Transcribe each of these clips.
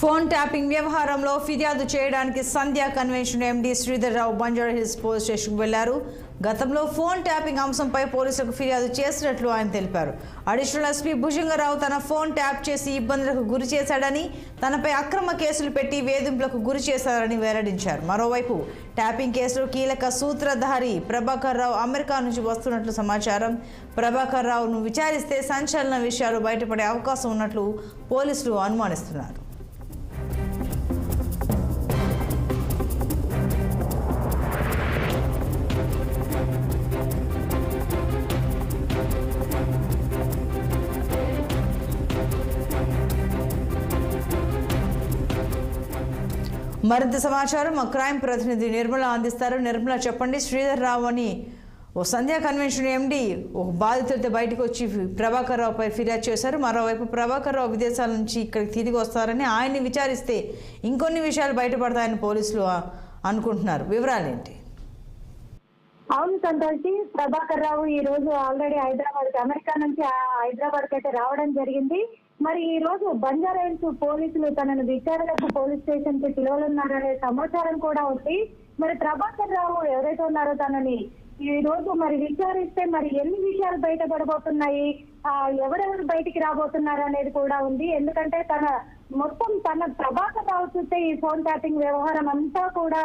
Phone tapping వ్యవహారంలో ఫిర్యాదు చేయడానికి Sandhya convention MD Sridhar Rao Banjara Hills police స్టేషన్కు వెళ్ళారు. గతంలో ఫోన్ ట్యాపింగ్ అంశంపై పోలీసులకు ఫిర్యాదు చేసినట్లు ఆయన తెలిపారు. అడిషనల్ ఎస్పీ భుజంగరావు తన ఫోన్ ట్యాప్ చేసి ఇబ్బందులకు గురి చేశాడని తనపై అక్రమ కేసులు పెట్టి వేధింపులకు గురి చేశారని వెల్లడించారు. మరోవైపు ట్యాపింగ్ కేసులో కీలక సూత్రధారి ప్రభాకర్ రావు అమెరికా నుంచి వస్తున్నట్లు సమాచారం. ప్రభాకర్ రావును విచారిస్తే సంచలన విషయాలు బయటపడే అవకాశం ఉన్నట్లు పోలీసులు అనుమానిస్తున్నారు. మరింత సమాచారం మా క్రైమ్ ప్రతినిధి నిర్మల అందిస్తారు. నిర్మల చెప్పండి శ్రీధర్ రావు అని ఓ సంధ్యా కన్వెన్షన్ ఎండి ఒక బాధితులతో బయటకు వచ్చి ప్రభాకర్ రావుపై ఫిర్యాదు చేశారు. మరోవైపు ప్రభాకర్ రావు విదేశాల నుంచి ఇక్కడికి తిరిగి వస్తారని ఆయన్ని విచారిస్తే ఇంకొన్ని విషయాలు బయటపడతాయని పోలీసులు అనుకుంటున్నారు. వివరాలు ఏంటి అవును సంతోషి ప్రభాకర్ రావు ఈ రోజు ఆల్రెడీ హైదరాబాద్ అమెరికా నుంచి ఆ హైదరాబాద్ అయితే రావడం జరిగింది. మరి ఈ రోజు బంజారాయిల్స్ పోలీసులు తనను విచారణకు పోలీస్ స్టేషన్కి పిలవనున్నారనే సమాచారం కూడా ఉంది. మరి ప్రభాకర్ రావు ఎవరైతే ఉన్నారో తనని ఈ రోజు మరి విచారిస్తే మరి ఎన్ని విషయాలు బయటపడబోతున్నాయి? ఆ ఎవరెవరు బయటికి రాబోతున్నారు అనేది కూడా ఉంది. ఎందుకంటే తన మొత్తం తన ప్రభాకర్ చూస్తే ఈ ఫోన్ ట్యాపింగ్ వ్యవహారం అంతా కూడా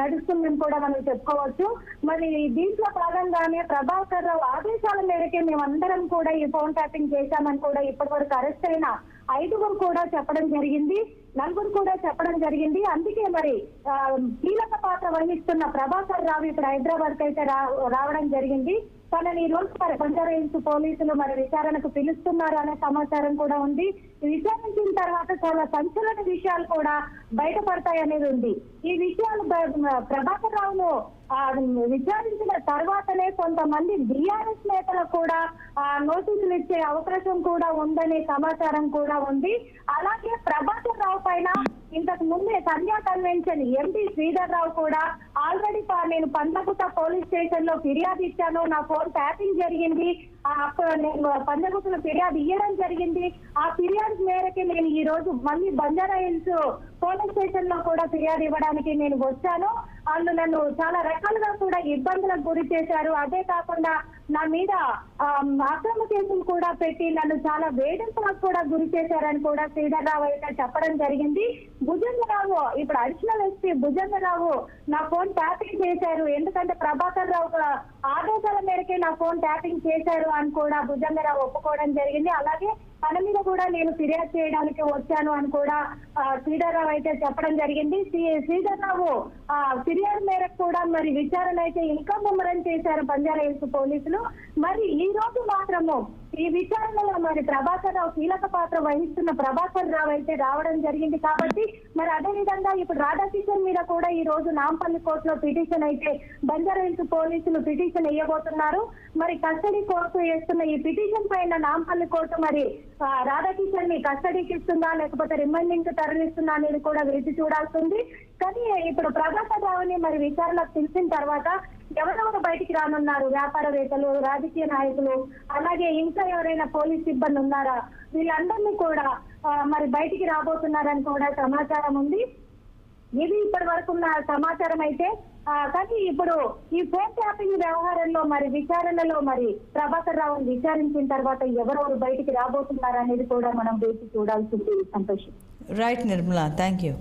నడుస్తుందని కూడా మనం చెప్పుకోవచ్చు. మరి దీంట్లో భాగంగానే ప్రభాకర్ రావు ఆదేశాల మేరకే మేమందరం కూడా ఈ ఫోన్ ట్యాపింగ్ చేశామని కూడా ఇప్పటి వరకు అరెస్ట్ అయిన ఐదుగురు కూడా చెప్పడం జరిగింది నలుగురు కూడా చెప్పడం జరిగింది. అందుకే మరి ఆ, కీలక పాత్ర వహిస్తున్న ప్రభాకర్ రావు ఇప్పుడు హైదరాబాద్ అయితే రావడం జరిగింది. తనని ఈ రోజు మరి బంజారా పోలీసులు మరి విచారణకు పిలుస్తున్నారు అనే సమాచారం కూడా ఉంది. విచారించిన తర్వాత చాలా సంచలన విషయాలు కూడా బయటపడతాయనేది ఉంది. ఈ విషయాలు ప్రభాకర్ రావును విచారించిన తర్వాతనే కొంతమంది బీఆర్ఎస్ నేతలకు కూడా ఆ, నోటీసులు ఇచ్చే అవకాశం కూడా ఉందనే సమాచారం కూడా ఉంది. అలాగే ప్రభాకర్ రావు పైన ఇంతకు ముందే సంధ్యా కన్వెన్షన్ ఎంపీ శ్రీధర్ రావు కూడా ఆల్రెడీ పా- నేను పందగుట్ట పోలీస్ స్టేషన్లో ఫిర్యాదు ఇచ్చాను. నా ఫోన్ ట్యాపింగ్ జరిగింది. ఆ, నేను పందగుట్టలో ఫిర్యాదు ఇవ్వడం జరిగింది. ఆ ఫిర్యాదు మేరకే నేను ఈ రోజు మళ్ళీ బంజారా హిల్స్ పోలీస్ స్టేషన్లో కూడా ఫిర్యాదు ఇవ్వడానికి నేను వచ్చాను. వాళ్ళు నన్ను చాలా రకాలుగా కూడా ఇబ్బందులకు గురి చేశారు. అదే కాకుండా నా మీద అక్రమ కేసులు కూడా పెట్టి నన్ను చాలా వేధింపులకు కూడా గురి చేశారని కూడా శ్రీధర్రావు అయితే చెప్పడం జరిగింది. భుజంగరావు ఇప్పుడు అడిషనల్ ఎస్పీ భుజంగరావు నా ఫోన్ ట్యాపింగ్ చేశారు. ఎందుకంటే ప్రభాకర్ రావు ఆదేశాల మేరకే నా ఫోన్ ట్యాపింగ్ చేశారు అని కూడా భుజంగరావు ఒప్పుకోవడం జరిగింది. అలాగే తన మీద కూడా నేను ఫిర్యాదు చేయడానికి వచ్చాను అని కూడా ఆ, శ్రీధర్రావు అయితే చెప్పడం జరిగింది. శ్రీ- శ్రీధర్రావు ఆ ఫిర్యాదు మేరకు కూడా మరి విచారణ అయితే ఇంకా ముమ్మరం చేశారు బంజారా హిల్స్ పోలీసులు. మరి ఈ రోజు మాత్రము ఈ విచారణలో మరి ప్రభాకర్ రావు కీలక పాత్ర వహిస్తున్న ప్రభాకర్ రావు అయితే రావడం జరిగింది కాబట్టి మరి అదే విధంగా ఇప్పుడు రాధాకిషన్ మీద కూడా ఈ రోజు నాంపల్లి కోర్టులో పిటిషన్ అయితే బంజారాహిల్స్ పోలీసులు పిటిషన్ వేయబోతున్నారు. మరి కస్టడీ కోర్టు వేస్తున్న ఈ పిటిషన్ పైన నాంపల్లి కోర్టు మరి రాధాకిషన్ని కస్టడీకి ఇస్తుందా లేకపోతే రిమైండింగ్కు తరలిస్తుందా అనేది కూడా వేచి చూడాల్సింది కానీ ఇప్పుడు ప్రభాకర్ రావుని మరి విచారణకు తెలిసిన తర్వాత ఎవరెవరు బయటికి రానున్నారు. వ్యాపారవేత్తలు రాజకీయ నాయకులు అలాగే ఇంకా ఎవరైనా పోలీస్ సిబ్బంది ఉన్నారా? వీళ్ళందరినీ కూడా మరి బయటికి రాబోతున్నారని కూడా సమాచారం ఉంది. ఇది ఇప్పటి వరకు ఉన్న సమాచారం అయితే కానీ ఇప్పుడు ఈ ఫోన్ ట్యాపింగ్ వ్యవహారంలో మరి విచారణలో మరి ప్రభాకర్ రావుని విచారించిన తర్వాత ఎవరెవరు బయటికి రాబోతున్నారు అనేది కూడా మనం వేసి చూడాల్సింది. సంతోషం. Right Nirmala thank you